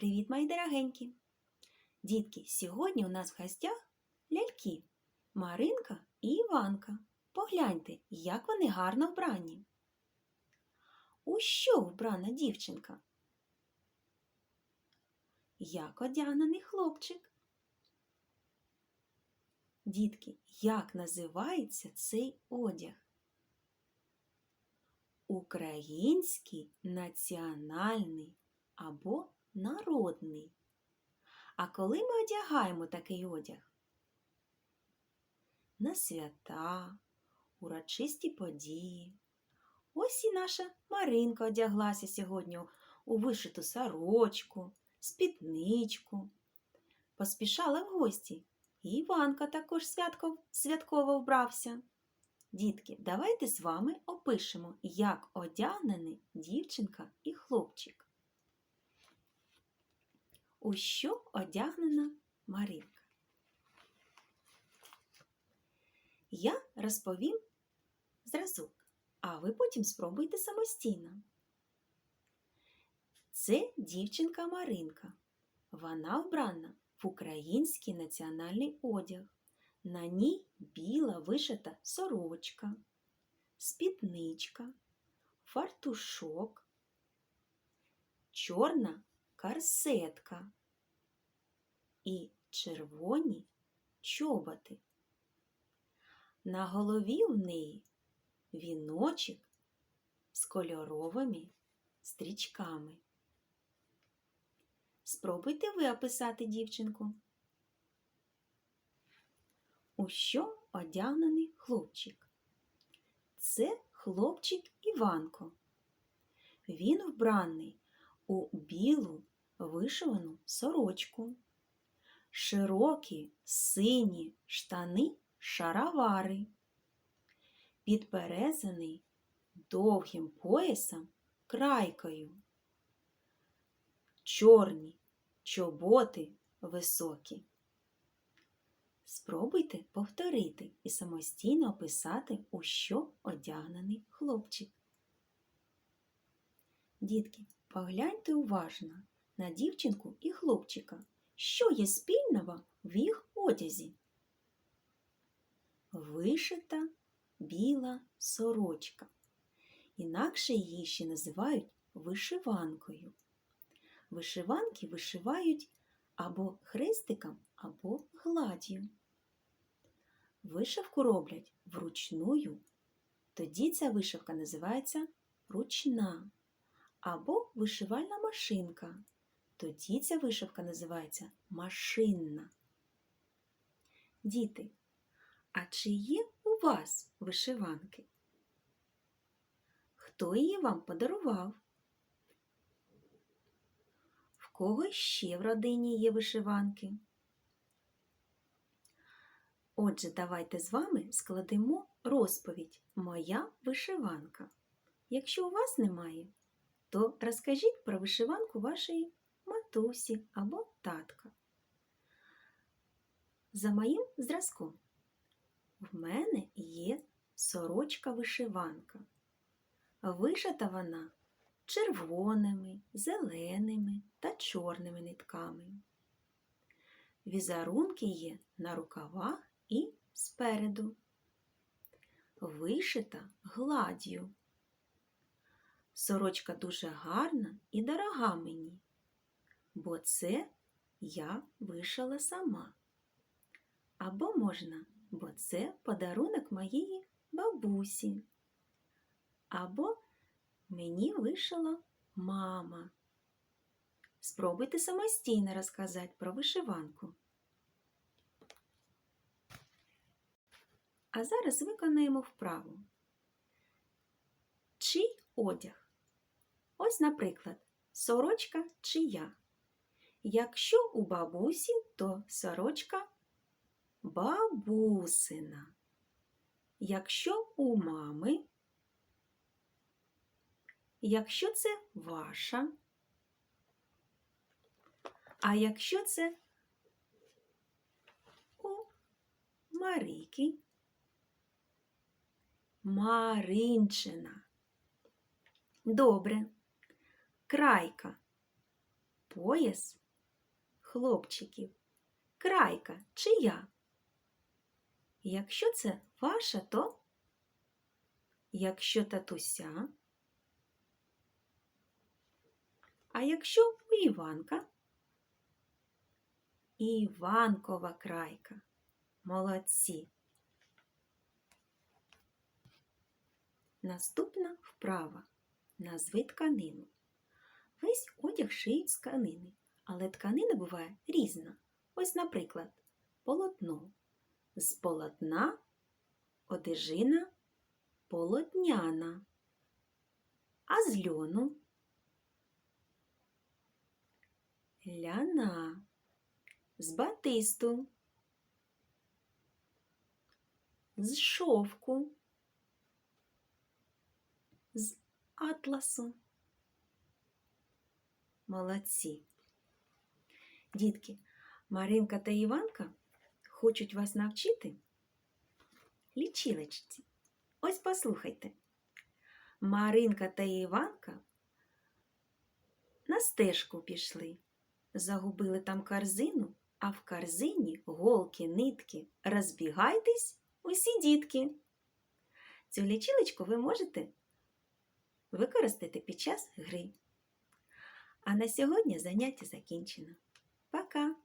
Привіт, мої дорогенькі! Дітки, сьогодні у нас в гостях ляльки Маринка і Іванка. Погляньте, як вони гарно вбрані. У що вбрана дівчинка? Як одягнений хлопчик? Дітки, як називається цей одяг? Український національний або народний. А коли ми одягаємо такий одяг? На свята, урочисті події. Ось і наша Маринка одяглася сьогодні у вишиту сорочку, спідничку. Поспішала в гості. І Іванка також святко, святково вбрався. Дітки, давайте з вами опишемо, як одягнені дівчинка і хлопчик. У що одягнена Маринка? Я розповім зразок, а ви потім спробуйте самостійно. Це дівчинка Маринка. Вона вбрана в український національний одяг. На ній біла вишита сорочка, спідничка, фартушок, чорна корсетка і червоні чоботи. На голові в неї віночок з кольоровими стрічками. Спробуйте ви описати дівчинку. У що одягнений хлопчик? Це хлопчик Іванко. Він вбраний у білу вишивану сорочку, широкі сині штани шаровари, підперезаний довгим поясом крайкою, чорні чоботи високі. Спробуйте повторити і самостійно описати, у що одягнений хлопчик. Дітки, погляньте уважно на дівчинку і хлопчика, що є спільного в їх одязі. Вишита біла сорочка. Інакше її ще називають вишиванкою. Вишиванки вишивають або хрестиком, або гладдю. Вишивку роблять вручную, тоді ця вишивка називається ручна або вишивальна машинка. Тоді ця вишивка називається машинна. Діти, а чи є у вас вишиванки? Хто її вам подарував? В кого ще в родині є вишиванки? Отже, давайте з вами складемо розповідь Моя вишиванка. Якщо у вас немає, то розкажіть про вишиванку вашої матусі або татка. За моїм зразком в мене є сорочка-вишиванка. Вишита вона червоними, зеленими та чорними нитками. Візерунки є на рукавах і спереду. Вишита гладдю. Сорочка дуже гарна і дорога мені, бо це я вишила сама. Або можна, бо це подарунок моєї бабусі. Або мені вишила мама. Спробуйте самостійно розказати про вишиванку. А зараз виконаємо вправу. Чий одяг? Ось, наприклад, сорочка чия. Якщо у бабусі, то сорочка бабусина. Якщо у мами, якщо це ваша, а якщо це у Марики, Маринчина. Добре. Крайка. Пояс хлопчиків. Крайка чия? Якщо це ваша, то якщо татуся. А якщо у Іванка? Іванкова крайка. Молодці. Наступна вправа. Назви тканину. Весь одяг шиють з тканини, але тканина буває різна. Ось, наприклад, полотно. З полотна одежина полотняна, а з льону ляна, з батисту, з шовку, з атласу. Молодці. Дітки, Маринка та Іванка хочуть вас навчити лічилочці. Ось послухайте. Маринка та Іванка на стежку пішли. Загубили там корзину, а в корзині голки, нитки. Розбігайтесь усі дітки. Цю лічилочку ви можете використати під час гри. А на сьогодні заняття закінчено. Пока!